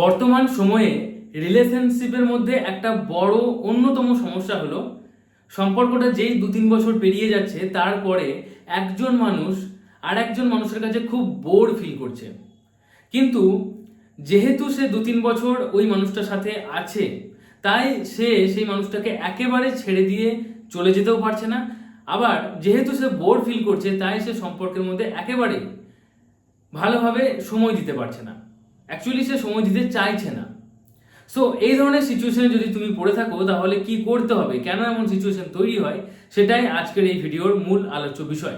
বর্তমান সময়ে রিলেশনশিপের মধ্যে একটা বড় অন্যতম সমস্যা হলো, সম্পর্কটা যেই দু তিন বছর পেরিয়ে যাচ্ছে, তারপরে একজন মানুষ আর একজন মানুষের কাছে খুব বোর ফিল করছে। কিন্তু যেহেতু সে দু তিন বছর ওই মানুষটার সাথে আছে, তাই সে সেই মানুষটাকে একেবারে ছেড়ে দিয়ে চলে যেতেও পারছে না। আবার যেহেতু সে বোর ফিল করছে, তাই সে সম্পর্কের মধ্যে একেবারে ভালোভাবে সময় দিতে পারছে না। অ্যাকচুয়ালি সে সময় দিতে চাইছে না। সো এই ধরনের সিচুয়েশনে যদি তুমি পড়ে থাকো, তাহলে কি করতে হবে? কেন এমন সিচুয়েশন তৈরি হয়? সেটাই আজকের এই ভিডিওর মূল আলোচ্য বিষয়।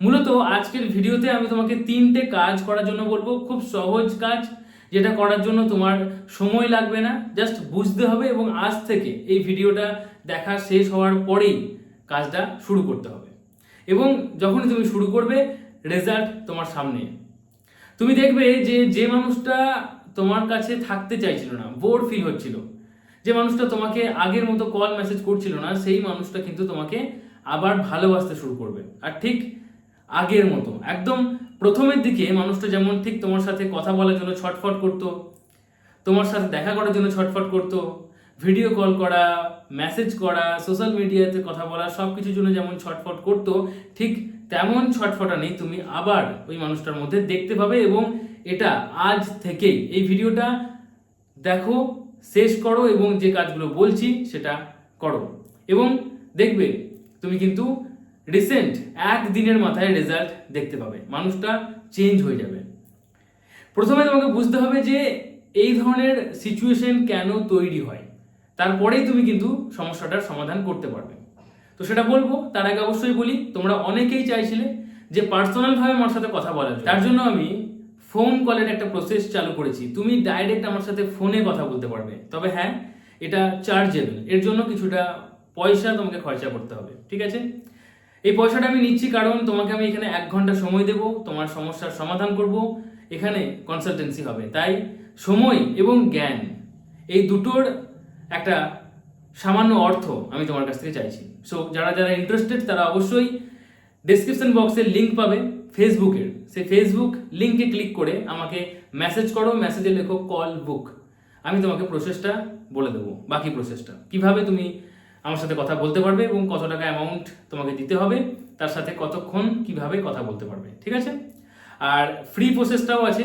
মূলত আজকের ভিডিওতে আমি তোমাকে তিনটে কাজ করার জন্য বলব। খুব সহজ কাজ, যেটা করার জন্য তোমার সময় লাগবে না। জাস্ট বুঝতে হবে এবং আজ থেকে এই ভিডিওটা দেখা শেষ হওয়ার পরেই কাজটা শুরু করতে হবে। এবং যখনই তুমি শুরু করবে রেজাল্ট তোমার সামনে। তুমি দেখবে যে যে মানুষটা তোমার কাছে থাকতে চাইছিল না বোর ফিল হচ্ছিল, যে মানুষটা তোমাকে আগের মতো কল মেসেজ করছিল না, সেই মানুষটা কিন্তু তোমাকে আবার ভালোবাসতে শুরু করবে। আর ঠিক আগের মতো, একদম প্রথমের দিকে মানুষটা যেমন ঠিক তোমার সাথে কথা বলার জন্য ছটফট করতো, তোমার সাথে দেখা করার জন্য ছটফট করতো ভিডিও কল করা মেসেজ করা সোশ্যাল মিডিয়াতে কথা বলা সব কিছুর জন্য যেমন ছটফট করতো, ঠিক তেমন ছটফটা নেই, তুমি আবার ওই মানুষটার মধ্যে দেখতে পাবে এবং এটা আজ থেকেই। এই ভিডিওটা দেখো, শেষ করো এবং যে কাজগুলো বলছি সেটা করো। এবং দেখবে, তুমি কিন্তু রিসেন্ট এক দিনের মাথায় রেজাল্ট দেখতে পাবে। মানুষটা চেঞ্জ হয়ে যাবে। প্রথমে তোমাকে বুঝতে হবে যে এই ধরনের সিচুয়েশন কেন তৈরি হয়। তারপরেই তুমি কিন্তু সমস্যাটার সমাধান করতে পারবে। তো সেটা বলব, তার আগে অবশ্যই বলি, তোমরা অনেকেই চাইছিলে যে পার্সোনালভাবে আমার সাথে কথা বলার তার জন্য আমি ফোন কলের একটা প্রসেস চালু করেছি। তুমি ডাইরেক্ট আমার সাথে ফোনে কথা বলতে পারবে। তবে হ্যাঁ এটা চার্জেবল এর জন্য কিছুটা পয়সা তোমাকে খরচা করতে হবে, ঠিক আছে? এই পয়সাটা আমি নিচ্ছি কারণ তোমাকে আমি এখানে এক ঘণ্টা সময় দেব, তোমার সমস্যার সমাধান করব। এখানে কনসালটেন্সি হবে। তাই সময় এবং জ্ঞান, এই দুটোর একটা সামান্য অর্থ আমি তোমার কাছ থেকে চাইছি। সো যারা যারা ইন্টারেস্টেড তারা অবশ্যই ডেসক্রিপশন বক্সে লিঙ্ক পাবে ফেসবুকের সেই ফেসবুক লিঙ্কে ক্লিক করে আমাকে মেসেজ করো মেসেজে লেখো কল বুক আমি তোমাকে প্রসেসটা বলে দেবো, বাকি প্রসেসটা কীভাবে তুমি আমার সাথে কথা বলতে পারবে এবং কত টাকা অ্যামাউন্ট তোমাকে দিতে হবে, তার সাথে কতক্ষণ কীভাবে কথা বলতে পারবে, ঠিক আছে? আর ফ্রি প্রসেসটাও আছে।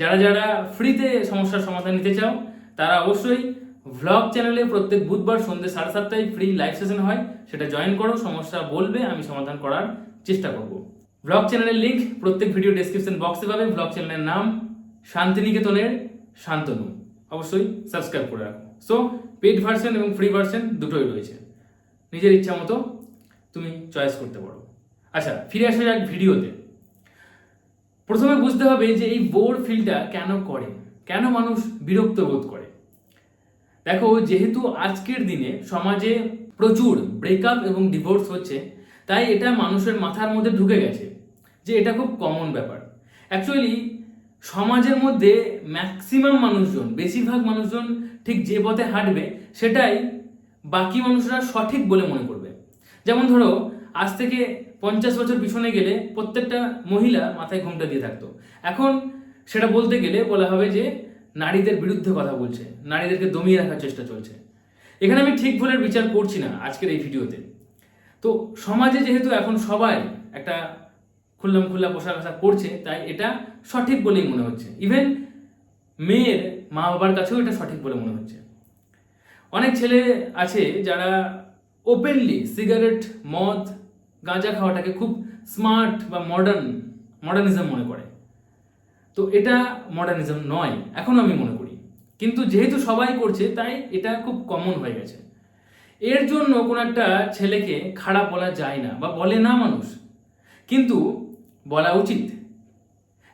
যারা যারা ফ্রিতে সমস্যার সমাধান নিতে চাও, তারা অবশ্যই ভ্লগ চ্যানেলে প্রত্যেক বুধবার সন্ধ্যে সাড়ে সাতটায় ফ্রি লাইভ সেশন হয়, সেটা জয়েন করো, সমস্যা বলবে, আমি সমাধান করার চেষ্টা করব। ভ্লগ চ্যানেলের লিংক প্রত্যেক ভিডিও ডেসক্রিপশন বক্সে পাবে। ভ্লগ চ্যানেলের নাম শান্তিনিকেতনের শান্তনু। অবশ্যই সাবস্ক্রাইব করে রাখো। সো পেড ভার্সন এবং ফ্রি ভার্সন দুটোই রয়েছে। নিজের ইচ্ছা মতো তুমি চয়েস করতে পারো। আচ্ছা ফিরে আসা যাক ভিডিওতে। প্রথমে বুঝতে হবে যে এই বোর ফিলটা কেন করে? কেন মানুষ বিরক্ত বোধ করে? দেখো, যেহেতু আজকের দিনে সমাজে প্রচুর ব্রেকআপ এবং ডিভোর্স হচ্ছে, তাই এটা মানুষের মাথার মধ্যে ঢুকে গেছে যে এটা খুব কমন ব্যাপার। অ্যাকচুয়ালি সমাজের মধ্যে ম্যাক্সিমাম মানুষজন, বেশিরভাগ মানুষজন ঠিক যে পথে হাঁটবে, সেটাই বাকি মানুষরা সঠিক বলে মনে করবে। যেমন ধরো, আজ থেকে পঞ্চাশ বছর পিছনে গেলে প্রত্যেকটা মহিলা মাথায় ঘোমটা দিয়ে থাকতো। এখন সেটা বলতে গেলে বলা হবে যে নারীদের বিরুদ্ধে কথা বলছে, নারীদেরকে দমিয়ে রাখার চেষ্টা চলছে। এখানে আমি ঠিক ভুলের বিচার করছি না আজকের এই ভিডিওতে। তো সমাজে যেহেতু এখন সবাই একটা খুল্লাম খুল্লা পোশাক আশাক করছে তাই এটা সঠিক বলেই মনে হচ্ছে। ইভেন মেয়ের মা বাবার কাছেও এটা সঠিক বলে মনে হচ্ছে। অনেক ছেলে আছে যারা ওপেনলি সিগারেট মদ, গাঁজা খাওয়াটাকে খুব স্মার্ট বা মডার্ন মডার্নিজম মনে করে। তো এটা মডার্নিজম নয়, এখনও আমি মনে করি। কিন্তু যেহেতু সবাই করছে, তাই এটা খুব কমন হয়ে গেছে। এর জন্য কোনো একটা ছেলেকে খারাপ বলা যায় না, বা বলে না মানুষ। কিন্তু বলা উচিত।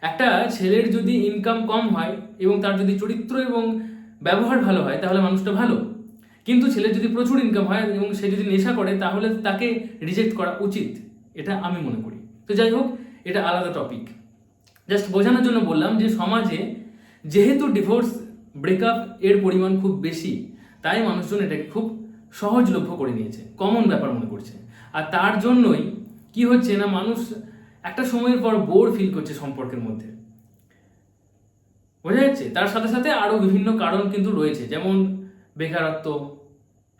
একটা ছেলের যদি ইনকাম কম হয়, এবং তার যদি চরিত্র এবং ব্যবহার ভালো হয়, তাহলে মানুষটা ভালো। কিন্তু ছেলের যদি প্রচুর ইনকাম হয়, এবং সে যদি নেশা করে, তাহলে তাকে রিজেক্ট করা উচিত। এটা আমি মনে করি। তো যাই হোক, এটা আলাদা টপিক জাস্ট বোঝানোর জন্য বললাম যে সমাজে যেহেতু ডিভোর্স ব্রেকআপ এর পরিমাণ খুব বেশি, তাই মানুষজন এটাকে খুব সহজলভ্য করে নিয়েছে কমন ব্যাপার মনে করছে। আর তার জন্যই কি হচ্ছে না, মানুষ একটা সময়ের পর বোর ফিল করছে সম্পর্কের মধ্যে। বোঝা যাচ্ছে? তার সাথে সাথে আরও বিভিন্ন কারণ কিন্তু রয়েছে, যেমন বেকারত্ব,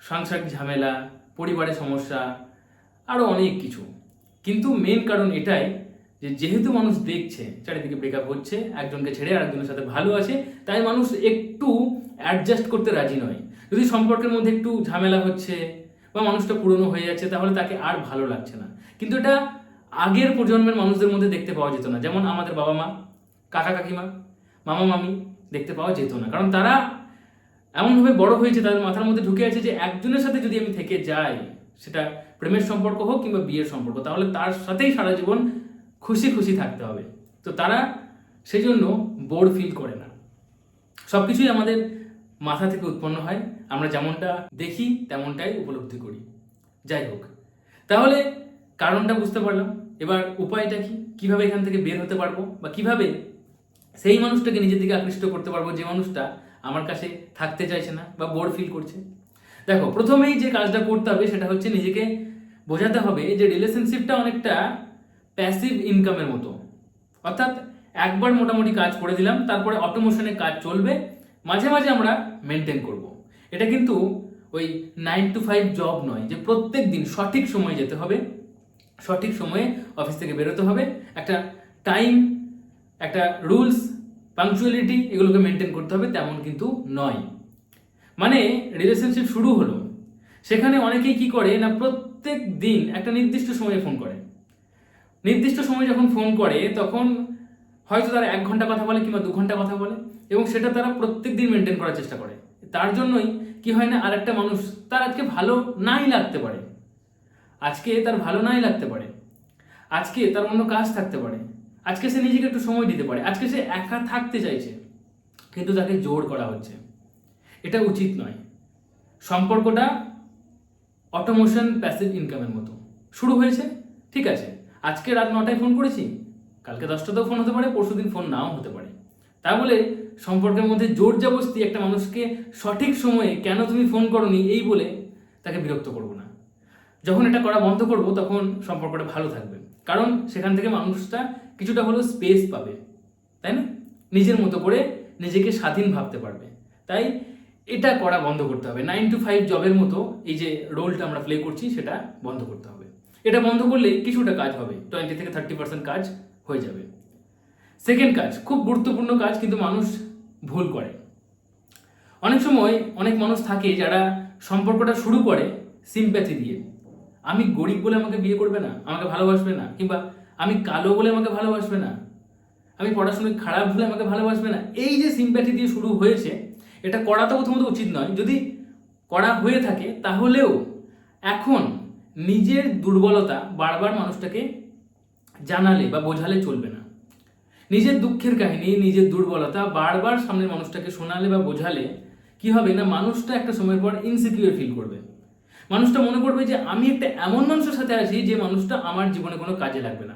সাংসারিক ঝামেলা, পরিবারের সমস্যা আরও অনেক কিছু। কিন্তু মেন কারণ এটাই যে যেহেতু মানুষ দেখছে, চারিদিকে ব্রেকআপ হচ্ছে, একজনকে ছেড়ে আরেকজনের সাথে ভালো আছে, তাই মানুষ একটু অ্যাডজাস্ট করতে রাজি নয়। যদি সম্পর্কের মধ্যে একটু ঝামেলা হচ্ছে বা মানুষটা পুরনো হয়ে যাচ্ছে, তাহলে তাকে আর ভালো লাগছে না। কিন্তু এটা আগের প্রজন্মের মানুষদের মধ্যে দেখতে পাওয়া যেত না। যেমন আমাদের বাবা মা, কাকা কাকিমা, মামা মামি দেখতে পাওয়া যেত না। কারণ তারা এমনভাবে বড় হয়েছে, তাদের মাথার মধ্যে ঢুকে আছে যে একজনের সাথে যদি আমি থেকে যাই, সেটা প্রেমের সম্পর্ক হোক কিংবা বিয়ের সম্পর্ক, তাহলে তার সাথেই সারা জীবন খুশি খুশি থাকতে হবে। তো তারা সেই জন্য বোর ফিল করে না। সব কিছুই আমাদের মাথা থেকে উৎপন্ন হয়। আমরা যেমনটা দেখি, তেমনটাই উপলব্ধি করি। যাই হোক, তাহলে কারণটা বুঝতে পারলাম। এবার উপায়টা কি? কীভাবে এখান থেকে বের হতে পারব? বা কীভাবে সেই মানুষটাকে নিজের দিকে আকৃষ্ট করতে পারব যে মানুষটা আমার কাছে থাকতে চাইছে না বা বোর ফিল করছে? দেখো, প্রথমেই যে কাজটা করতে হবে সেটা হচ্ছে নিজেকে বোঝাতে হবে যে রিলেশনশিপটা অনেকটা প্যাসিভ ইনকামের মতো। অর্থাৎ একবার মোটামুটি কাজ করে দিলাম, তারপরে অটোমোশনে কাজ চলবে, মাঝে মাঝে আমরা মেনটেন করব। এটা কিন্তু ওই নাইন টু ফাইভ জব নয়, যে প্রত্যেক দিন সঠিক সময়ে যেতে হবে, সঠিক সময়ে অফিস থেকে বেরোতে হবে, একটা টাইম একটা রুলস পাংচুয়ালিটি এগুলোকে মেনটেন করতে হবে, তেমন কিন্তু নয়। মানে রিলেশনশিপ শুরু হলো। সেখানে অনেকেই কি করে না, প্রত্যেক দিন একটা নির্দিষ্ট সময়ে ফোন করে। নির্দিষ্ট সময় যখন ফোন করে, তখন হয়তো তারা এক ঘণ্টা কথা বলে কিংবা দু ঘণ্টা কথা বলে এবং সেটা তারা প্রত্যেক দিন মেনটেন করার চেষ্টা করে। তার জন্যই কি হয় না, আরেকটা মানুষ তার আজকে ভালো নাই লাগতে পারে। আজকে তার ভালো নাই লাগতে পারে। আজকে তার অন্য কাজ থাকতে পারে। আজকে সে নিজেকে একটু সময় দিতে পারে। আজকে সে একা থাকতে চাইছে, কিন্তু তাকে জোর করা হচ্ছে। এটা উচিত নয়। সম্পর্কটা অটোমোশন প্যাসিভ ইনকামের মতো। শুরু হয়েছে, ঠিক আছে। আজকে রাত নটায় ফোন করেছি। কালকে দশটাতেও ফোন হতে পারে পরশু দিন ফোন নাও হতে পারে। তা বলে সম্পর্কের মধ্যে জোর জবস্তি একটা মানুষকে সঠিক সময়ে কেন তুমি ফোন করনি এই বলে তাকে বিরক্ত করব না। যখন এটা করা বন্ধ করব, তখন সম্পর্কটা ভালো থাকবে। কারণ সেখান থেকে মানুষটা কিছুটা হলেও স্পেস পাবে, তাই না? নিজের মতো করে নিজেকে স্বাধীন ভাবতে পারবে। তাই এটা করা বন্ধ করতে হবে। নাইন টু ফাইভ জবের মতো এই যে রোলটা আমরা প্লে করছি, সেটা বন্ধ করতে হবে। এটা বন্ধ করলে কিছুটা কাজ হবে। টোয়েন্টি থেকে থার্টি পার্সেন্ট কাজ হয়ে যাবে। সেকেন্ড কাজ, খুব গুরুত্বপূর্ণ কাজ কিন্তু মানুষ ভুল করে। অনেক সময় অনেক মানুষ থাকে যারা সম্পর্কটা শুরু করে সিম্প্যাথি দিয়ে। আমি গরিব বলে আমাকে বিয়ে করবে না, আমাকে ভালোবাসবে না, কিংবা আমি কালো বলে আমাকে ভালোবাসবে না, আমি পড়াশোনায় খারাপ বলে আমাকে ভালোবাসবে না, এই যে সিম্প্যাথি দিয়ে শুরু হয়েছে, এটা করা তো প্রথমত উচিত নয়। যদি করা হয়ে থাকে, তাহলেও এখন নিজের দুর্বলতা বারবার মানুষটাকে জানালে বা বোঝালে চলবে না। নিজের দুঃখের কাহিনী, নিজের দুর্বলতা বারবার সামনের মানুষটাকে শোনালে বা বোঝালে কি হবে না, মানুষটা একটা সময়ের পর ইনসিকিউর ফিল করবে। মানুষটা মনে করবে যে, আমি একটা এমন মানুষের সাথে আছি যে মানুষটা আমার জীবনে কোনো কাজে লাগবে না।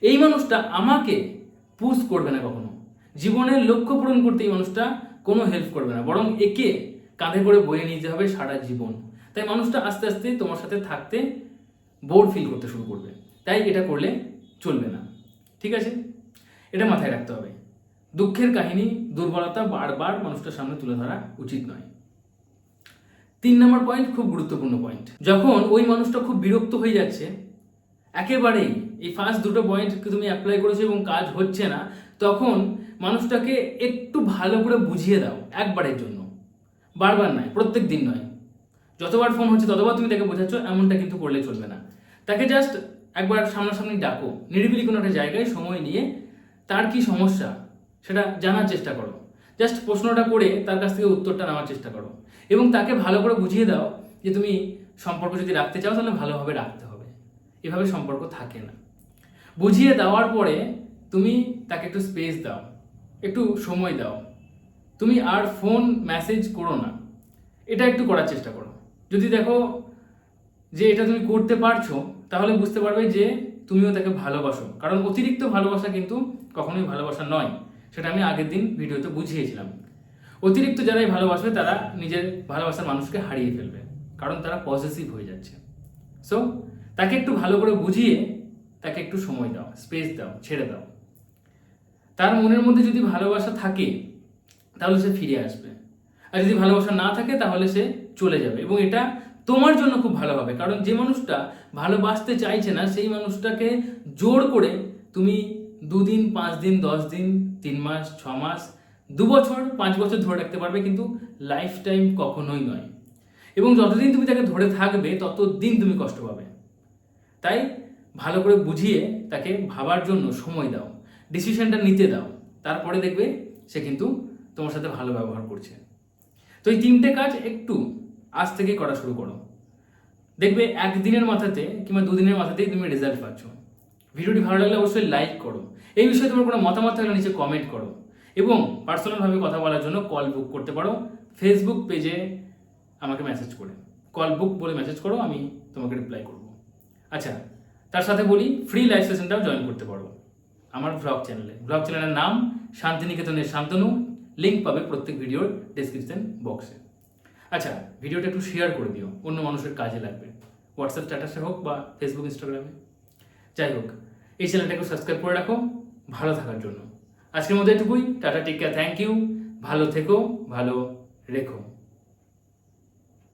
এই মানুষটা আমাকে পুশ করবে না কখনো। জীবনের লক্ষ্য পূরণ করতে এই মানুষটা কোনো হেল্প করবে না। বরং একে কাঁধে করে বয়ে নিতে হবে সারা জীবন। তাই মানুষটা আস্তে আস্তে তোমার সাথে থাকতে বোর ফিল করতে শুরু করবে। তাই এটা করলে চলবে না। ঠিক আছে? এটা মাথায় রাখতে হবে। দুঃখের কাহিনী, দুর্বলতা বারবার মানুষটার সামনে তুলে ধরা উচিত নয়। তিন নম্বর পয়েন্ট খুব গুরুত্বপূর্ণ পয়েন্ট যখন ওই মানুষটা খুব বিরক্ত হয়ে যাচ্ছে, একেবারেই এই ফার্স্ট দুটো পয়েন্টকে তুমি অ্যাপ্লাই করেছ এবং কাজ হচ্ছে না, তখন মানুষটাকে একটু ভালো করে বুঝিয়ে দাও, একবারের জন্য। বারবার নয়, প্রত্যেক দিন নয়। যতবার ফোন হচ্ছে, ততবার তুমি তাকে বোঝাচ্ছ, এমনটা কিন্তু করলে চলবে না। তাকে জাস্ট একবার সামনাসামনি ডাকো। নিরিবিলি কোনো একটা জায়গায় সময় নিয়ে তার কি সমস্যা, সেটা জানার চেষ্টা করো। জাস্ট প্রশ্নটা করে তার কাছ থেকে উত্তরটা নেওয়ার চেষ্টা করো। এবং তাকে ভালো করে বুঝিয়ে দাও যে তুমি সম্পর্ক যদি রাখতে চাও, তাহলে ভালোভাবে রাখতে হবে। এভাবে সম্পর্ক থাকে না। বুঝিয়ে দেওয়ার পরে তুমি তাকে একটু স্পেস দাও, একটু সময় দাও। তুমি আর ফোন মেসেজ করো না। এটা একটু করার চেষ্টা করো। যদি দেখো যে এটা তুমি করতে পারছ, তাহলে বুঝতে পারবে যে তুমিও তাকে ভালোবাসো। কারণ অতিরিক্ত ভালোবাসা কিন্তু কখনোই ভালোবাসা নয়, সেটা আমি আগের দিন ভিডিওতে বুঝিয়েছিলাম। অতিরিক্ত যারাই ভালোবাসবে, তারা নিজের ভালোবাসার মানুষকে হারিয়ে ফেলবে, কারণ তারা পজিটিভ হয়ে যাচ্ছে। সো তাকে একটু ভালো করে বুঝিয়ে তাকে একটু সময় দাও স্পেস দাও, ছেড়ে দাও। তার মনের মধ্যে যদি ভালোবাসা থাকে, তাহলে সে ফিরে আসবে। আর যদি ভালোবাসা না থাকে, তাহলে সে চলে যাবে এবং এটা তোমার জন্য খুব ভালো হবে। কারণ যে মানুষটা ভালোবাসতে চাইছে না, সেই মানুষটাকে জোর করে তুমি দুদিন পাঁচ দিন দশ দিন তিন মাস, ছ মাস, দু বছর, পাঁচ বছর ধরে রাখতে পারবে কিন্তু লাইফ টাইম কখনোই নয়। এবং যতদিন তুমি তাকে ধরে থাকবে, ততদিন তুমি কষ্ট পাবে। তাই ভালো করে বুঝিয়ে তাকে ভাবার জন্য সময় দাও ডিসিশনটা নিতে দাও। তারপরে দেখবে সে কিন্তু তোমার সাথে ভালো ব্যবহার করছে। তো এই তিনটে কাজ একটু আজ থেকে করা শুরু করো। দেখবে একদিনের মাথাতে কিংবা দুদিনের মাথাতেই তুমি রেজাল্ট পাচ্ছ। ভিডিওটি ভালো লাগলে অবশ্যই লাইক করো। এই বিষয়ে তোমার কোনো মতামত থাকলে নিচে কমেন্ট করো। এবং পার্সোনালভাবে কথা বলার জন্য কল বুক করতে পারো। ফেসবুক পেজে আমাকে মেসেজ করে। কল বুক বলে মেসেজ করো, আমি তোমাকে রিপ্লাই করব। আচ্ছা তার সাথে বলি ফ্রি লাইভ সেশনটাও জয়েন করতে পারো। আমার ভ্লগ চ্যানেলে ভ্লগ চ্যানেলের নাম শান্তিনিকেতনের শান্তনু। লিঙ্ক পাবে প্রত্যেক ভিডিওর ডেসক্রিপশন বক্সে আচ্ছা ভিডিওটা একটু শেয়ার করে দিও, অন্য মানুষের কাজে লাগবে। হোয়াটসঅ্যাপ স্ট্যাটাসে হোক বা ফেসবুক ইনস্টাগ্রামে যাই হোক, এই চ্যানেলটাকে সাবস্ক্রাইব করে রাখো, ভালো থাকার জন্য। আজকের মধ্যে এটুকুই, টাটা টিকা থ্যাংক ইউ ভালো থেকো, ভালো রেখো।